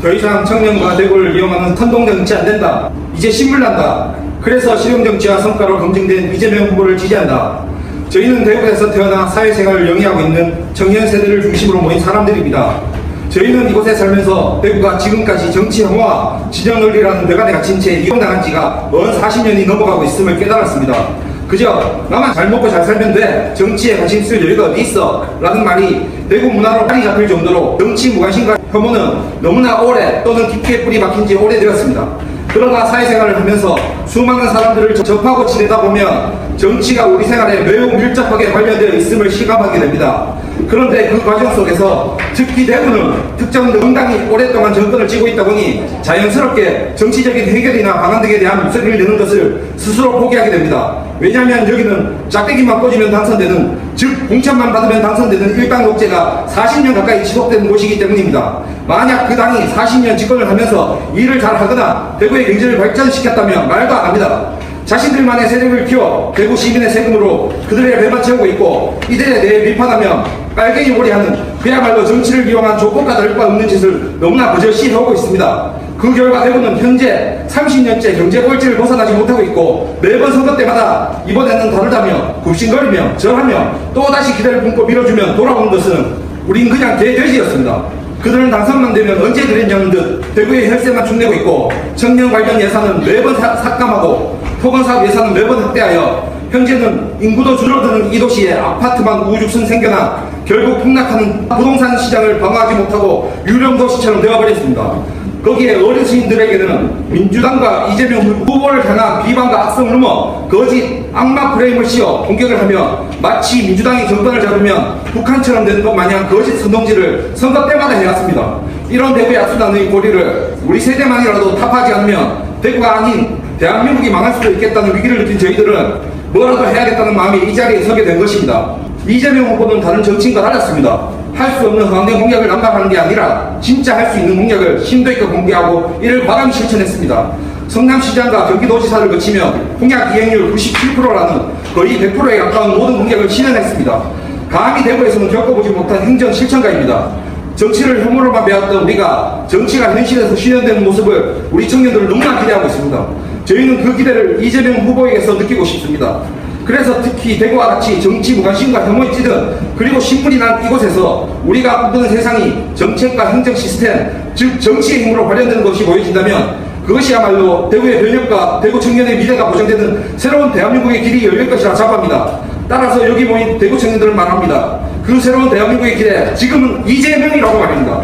더 이상 청년과 대구를 이용하는 선동 정치 안 된다. 이제 신물난다. 그래서 실용 정치와 성과로 검증된 이재명 후보를 지지한다. 저희는 대구에서 태어나 사회생활을 영위하고 있는 청년 세대를 중심으로 모인 사람들입니다. 저희는 이곳에 살면서 대구가 지금까지 정치 혐오와 진영 논리라는 배관에 갇힌 채 이용당한 지가 먼 40년이 넘어가고 있음을 깨달았습니다. 그저 나만 잘 먹고 잘 살면 돼 정치에 관심 쓸 여유가 어디 있어 라는 말이 대구 문화로 팔이 잡힐 정도로 정치 무관심과 혐오는 너무나 오래 또는 깊게 뿌리 박힌 지 오래되었습니다. 그러나 사회생활을 하면서 수많은 사람들을 접하고 지내다 보면 정치가 우리 생활에 매우 밀접하게 관련되어 있음을 실감하게 됩니다. 그런데 그 과정 속에서 특히 대구는 특정 정당이 오랫동안 정권을 쥐고 있다 보니 자연스럽게 정치적인 해결이나 방안 등에 대한 목소리를 내는 것을 스스로 포기하게 됩니다. 왜냐하면 여기는 짝대기만 꽂으면 당선되는 즉 공천만 받으면 당선되는 일당 독재가 40년 가까이 지속되는 곳이기 때문입니다. 만약 그 당이 40년 집권을 하면서 일을 잘 하거나 대구의 경제를 발전시켰다면 말도 안 합니다. 자신들만의 세력을 키워 대구 시민의 세금으로 그들의 배만 채우고 있고 이들에 대해 비판하며 빨갱이 몰이하는 그야말로 정치를 이용한 조폭과 다를 바 없는 짓을 너무나 버젓이 하고 있습니다. 그 결과 대구는 현재 30년째 경제 꼴찌를 벗어나지 못하고 있고 매번 선거 때마다 이번에는 다르다며 굽신거리며 절하며 또다시 기대를 품고 밀어주면 돌아온 것은 우린 그냥 개돼지였습니다. 그들은 당선만 되면 언제 그랬냐는 듯 대구의 혈세만 축내고 있고 청년 관련 예산은 매번 사- 삭감하고 토건사업 예산은 매번 확대하여 현재는 인구도 줄어드는 이 도시에 아파트만 우죽순 생겨나 결국 폭락하는 부동산 시장을 방어하지 못하고 유령 도시처럼 되어버렸습니다. 거기에 어르신들에게는 민주당과 이재명 후보를 향한 비방과 악성을 넘어 거짓 악마 프레임을 씌워 공격을 하며 마치 민주당이 정권을 잡으면 북한처럼 되는 것 마냥 거짓 선동질을 선거 때마다 해왔습니다. 이런 대구의 악순환의 고리를 우리 세대만이라도 타파하지 않으면 대구가 아닌 대한민국이 망할 수도 있겠다는 위기를 느낀 저희들은 뭐라도 해야겠다는 마음이 이 자리에 서게 된 것입니다. 이재명 후보는 다른 정치인과 달랐습니다. 할 수 없는 허황된 공약을 남발하는 게 아니라 진짜 할 수 있는 공약을 심도 있게 공개하고 이를 과감히 실천했습니다. 성남시장과 경기도지사를 거치며 공약 이행률 97%라는 거의 100%에 가까운 모든 공약을 실현했습니다. 감히 대구에서는 겪어보지 못한 행정 실천가입니다. 정치를 혐오로만 배웠던 우리가 정치가 현실에서 실현되는 모습을 우리 청년들은 너무나 기대하고 있습니다. 저희는 그 기대를 이재명 후보에게서 느끼고 싶습니다. 그래서 특히 대구와 같이 정치 무관심과 혐오에 찌든 그리고 신분이 난 이곳에서 우리가 꿈꾸는 세상이 정책과 행정 시스템 즉 정치의 힘으로 발현되는 것이 보여진다면 그것이야말로 대구의 변혁과 대구 청년의 미래가 보장되는 새로운 대한민국의 길이 열릴 것이라 자부합니다. 따라서 여기 모인 대구 청년들은 말합니다. 그 새로운 대한민국의 길에 지금은 이재명이라고 말입니다.